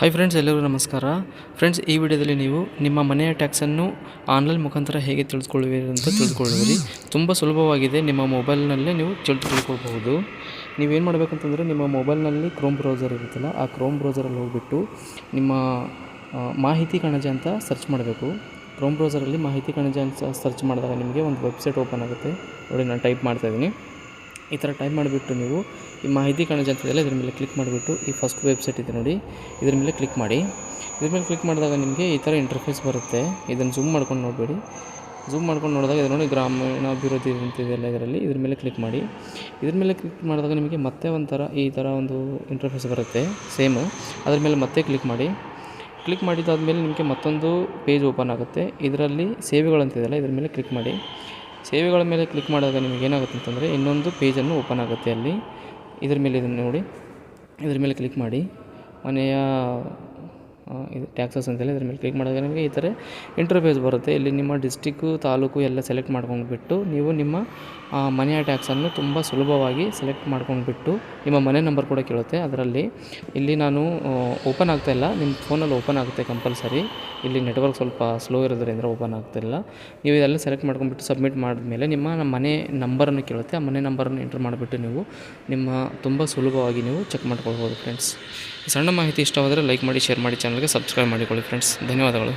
Hi friends ಎಲ್ಲರಿಗೂ ನಮಸ್ಕಾರ. Friends ಈ ವಿಡಿಯೋದಲ್ಲಿ ನೀವು ನಿಮ್ಮ ಮನೆಯ ಟ್ಯಾಕ್ಸನ್ನು ಆನ್ಲೈನ್ ಮುಖಾಂತರ ಹೇಗೆ ತಿಳಿದುಕೊಳ್ಳುವಿರಿ ಅಂತ ತಿಳಿದುಕೊಳ್ಳುವಿರಿ. ತುಂಬ ಸುಲಭವಾಗಿದೆ. ನಿಮ್ಮ ಮೊಬೈಲ್ನಲ್ಲೇ ನೀವು ತಿಳಿದುಕೊಳ್ಬಹುದು ನೀವೇನು ಮಾಡಬೇಕಂತಂದರೆ, ನಿಮ್ಮ ಮೊಬೈಲ್ನಲ್ಲಿ ಕ್ರೋಮ್ ಬ್ರೌಸರ್ ಇರುತ್ತಲ್ಲ, ಆ ಕ್ರೋಮ್ ಬ್ರೌಸರಲ್ಲಿ ಹೋಗಿಬಿಟ್ಟು ನಿಮ್ಮ ಮಾಹಿತಿ ಕಣಜ ಅಂತ ಸರ್ಚ್ ಮಾಡಬೇಕು. ಕ್ರೋಮ್ ಬ್ರೌಸರಲ್ಲಿ ಮಾಹಿತಿ ಕಣಜ ಅಂತ ಸರ್ಚ್ ಮಾಡಿದಾಗ ನಿಮಗೆ ಒಂದು ವೆಬ್ಸೈಟ್ ಓಪನ್ ಆಗುತ್ತೆ. ನೋಡಿ, ನಾನು ಟೈಪ್ ಮಾಡ್ತಾಯಿದ್ದೀನಿ ಈ ಥರ ಟೈಪ್ ಮಾಡಿಬಿಟ್ಟು ನೀವು ಈ ಮಾಹಿತಿ ಕಣಜ ಅಂತಿದೆಯಲ್ಲ ಇದ್ರ ಮೇಲೆ ಕ್ಲಿಕ್ ಮಾಡಿಬಿಟ್ಟು ಈ ಫಸ್ಟ್ ವೆಬ್ಸೈಟ್ ಇದೆ ನೋಡಿ. ಇದ್ರ ಮೇಲೆ ಕ್ಲಿಕ್ ಮಾಡಿ. ಇದ್ರ ಮೇಲೆ ಕ್ಲಿಕ್ ಮಾಡಿದಾಗ ನಿಮಗೆ ಈ ಥರ ಇಂಟರ್ಫೇಸ್ ಬರುತ್ತೆ. ಇದನ್ನು ಜೂಮ್ ಮಾಡ್ಕೊಂಡು ನೋಡಬೇಡಿ. ಜೂಮ್ ಮಾಡ್ಕೊಂಡು ನೋಡಿದಾಗ ಇದು ನೋಡಿ ಗ್ರಾಮೀಣಾಭಿವೃದ್ಧಿ ಅಂತಿದೆಯಲ್ಲ ಇದರಲ್ಲಿ. ಇದ್ರ ಮೇಲೆ ಕ್ಲಿಕ್ ಮಾಡಿ. ಇದ್ರ ಮೇಲೆ ಕ್ಲಿಕ್ ಮಾಡಿದಾಗ ನಿಮಗೆ ಮತ್ತೆ ಒಂಥರ ಈ ಥರ ಒಂದು ಇಂಟರ್ಫೇಸ್ ಬರುತ್ತೆ. ಸೇಮು ಅದ್ರ ಮೇಲೆ ಮತ್ತೆ ಕ್ಲಿಕ್ ಮಾಡಿ. ಕ್ಲಿಕ್ ಮಾಡಿದಾದ್ಮೇಲೆ ನಿಮಗೆ ಮತ್ತೊಂದು ಪೇಜ್ ಓಪನ್ ಆಗುತ್ತೆ. ಇದರಲ್ಲಿ ಸೇವೆಗಳಂತಿದೆಯಲ್ಲ, ಇದ್ರ ಮೇಲೆ ಕ್ಲಿಕ್ ಮಾಡಿ. ಸೇವೆಗಳ ಮೇಲೆ ಕ್ಲಿಕ್ ಮಾಡಿದಾಗ ನಿಮಗೆ ಏನಾಗುತ್ತೆ ಅಂತಂದರೆ ಇನ್ನೊಂದು ಪೇಜನ್ನು ಓಪನ್ ಆಗುತ್ತೆ ಅಲ್ಲಿ. ಇದ್ರ ಮೇಲೆ ಇದನ್ನು ನೋಡಿ. ಇದ್ರ ಮೇಲೆ ಕ್ಲಿಕ್ ಮಾಡಿ. ಮನೆಯ ಇದು ಟ್ಯಾಕ್ಸಸ್ ಅಂತೇಳಿ ಇದ್ರ ಮೇಲೆ ಕ್ಲಿಕ್ ಮಾಡಿದಾಗ ನಿಮಗೆ ಈ ಥರ ಇಂಟರ್ಫೇಸ್ ಬರುತ್ತೆ. ಇಲ್ಲಿ ನಿಮ್ಮ ಡಿಸ್ಟಿಕ್ಕು ತಾಲೂಕು ಎಲ್ಲ ಸೆಲೆಕ್ಟ್ ಮಾಡ್ಕೊಂಡ್ಬಿಟ್ಟು ನೀವು ನಿಮ್ಮ ಮನೆಯ ಟ್ಯಾಕ್ಸನ್ನು ತುಂಬ ಸುಲಭವಾಗಿ ಸೆಲೆಕ್ಟ್ ಮಾಡ್ಕೊಂಡ್ಬಿಟ್ಟು ನಿಮ್ಮ ಮನೆ ನಂಬರ್ ಕೂಡ ಕೇಳುತ್ತೆ. ಅದರಲ್ಲಿ ಇಲ್ಲಿ ನಾನು ಓಪನ್ ಆಗ್ತಾಯಿಲ್ಲ ನಿಮ್ಮ ಫೋನಲ್ಲಿ ಓಪನ್ ಆಗುತ್ತೆ ಕಂಪಲ್ಸರಿ ಇಲ್ಲಿ ನೆಟ್ವರ್ಕ್ ಸ್ವಲ್ಪ ಸ್ಲೋ ಇರೋದ್ರಿಂದ ಓಪನ್ ಆಗ್ತಿಲ್ಲ. ನೀವು ಇದೆಲ್ಲ ಸೆಲೆಕ್ಟ್ ಮಾಡ್ಕೊಂಡ್ಬಿಟ್ಟು ಸಬ್ಮಿಟ್ ಮಾಡಿದ್ಮೇಲೆ ನಿಮ್ಮ ನಮ್ಮ ಮನೆ ನಂಬರನ್ನು ಕೇಳುತ್ತೆ. ಆ ಮನೆ ನಂಬರನ್ನು ಎಂಟ್ರ್ ಮಾಡಿಬಿಟ್ಟು ನೀವು ನಿಮ್ಮ ತುಂಬ ಸುಲಭವಾಗಿ ನೀವು ಚೆಕ್ ಮಾಡ್ಕೊಳ್ಬೋದು ಫ್ರೆಂಡ್ಸ್ ಸಣ್ಣ ಮಾಹಿತಿ ಇಷ್ಟವಾದರೆ ಲೈಕ್ ಮಾಡಿ ಶೇರ್ ಮಾಡಿ ಚಾನಲ್ಗೆ ಸಬ್ಸ್ಕ್ರೈಬ್ ಮಾಡಿಕೊಳ್ಳಿ ಫ್ರೆಂಡ್ಸ್ ಧನ್ಯವಾದಗಳು.